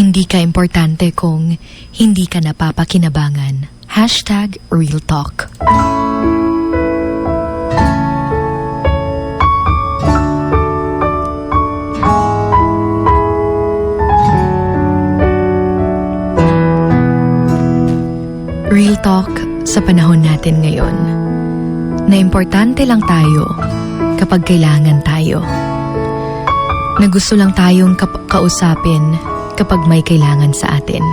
Hindi ka importante kung hindi ka napapakinabangan. Hashtag Real Talk. Real Talk sa panahon natin ngayon. Na importante lang tayo kapag kailangan tayo. Na gusto lang tayong kap- kausapin kapag may kailangan sa atin.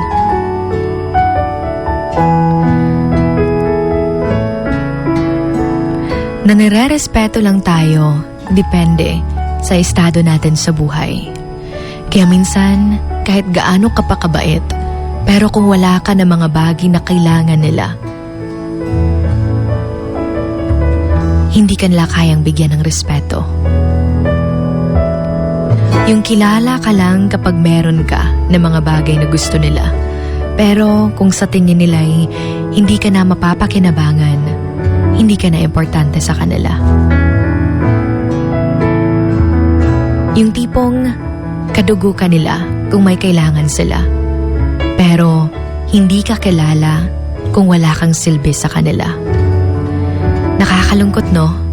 Na nire-respeto lang tayo, depende sa estado natin sa buhay. Kaya minsan, kahit gaano ka pa kabait, pero kung wala ka ng mga bagay na kailangan nila, hindi ka nila kayang bigyan ng respeto. Yung kilala ka lang kapag meron ka ng mga bagay na gusto nila. Pero kung sa tingin nila ay hindi ka na mapapakinabangan, hindi ka na importante sa kanila. Yung tipong kadugo ka nila kung may kailangan sila. Pero hindi ka kilala kung wala kang silbi sa kanila. Nakakalungkot no?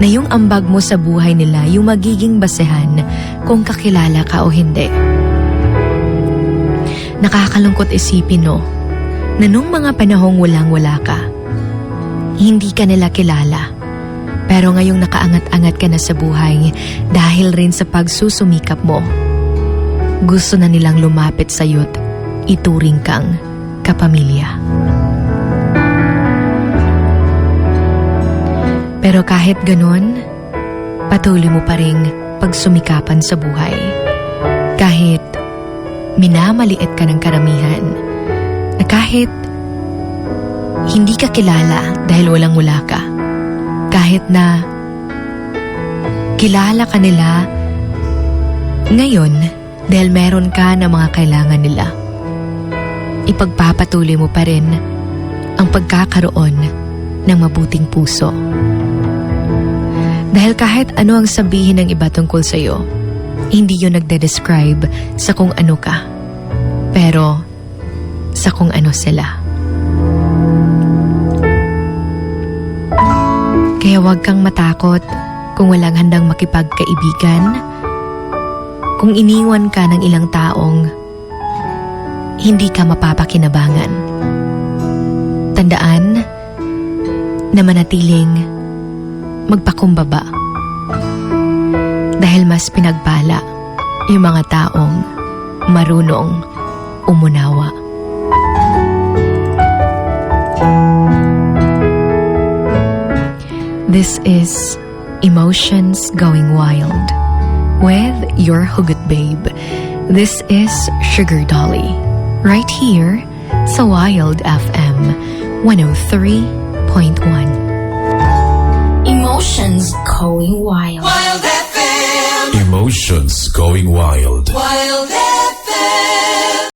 Na yung ambag mo sa buhay nila yung magiging basehan kung kakilala ka o hindi. Nakakalungkot isipin no? Na nung mga panahong walang-wala ka, hindi ka nila kilala. Pero ngayong nakaangat-angat ka na sa buhay dahil rin sa pagsusumikap mo, gusto na nilang lumapit sa at ituring kang kapamilya. Pero kahit ganun, patuloy mo pa rin pagsumikapan sa buhay. Kahit minamaliit ka ng karamihan, na kahit hindi ka kilala dahil walang wala ka, kahit na kilala ka nila ngayon dahil meron ka na mga kailangan nila. Ipagpapatuloy mo pa rin ang pagkakaroon ng mabuting puso. Dahil kahit ano ang sabihin ng iba tungkol sa iyo, hindi yun nagde-describe sa kung ano ka, pero sa kung ano sila. Kaya huwag kang matakot kung walang handang makipagkaibigan, kung iniwan ka ng ilang taong hindi ka mapapakinabangan. Tandaan na manatiling magpakumbaba dahil mas pinagpala yung mga taong marunong umunawa. This is Emotions Going Wild with your Hugot Babe. This is Sugar Dolly. Right here sa Wild FM 103.1. Emotions going wild. Wild FM, Emotions going wild. Wild FM.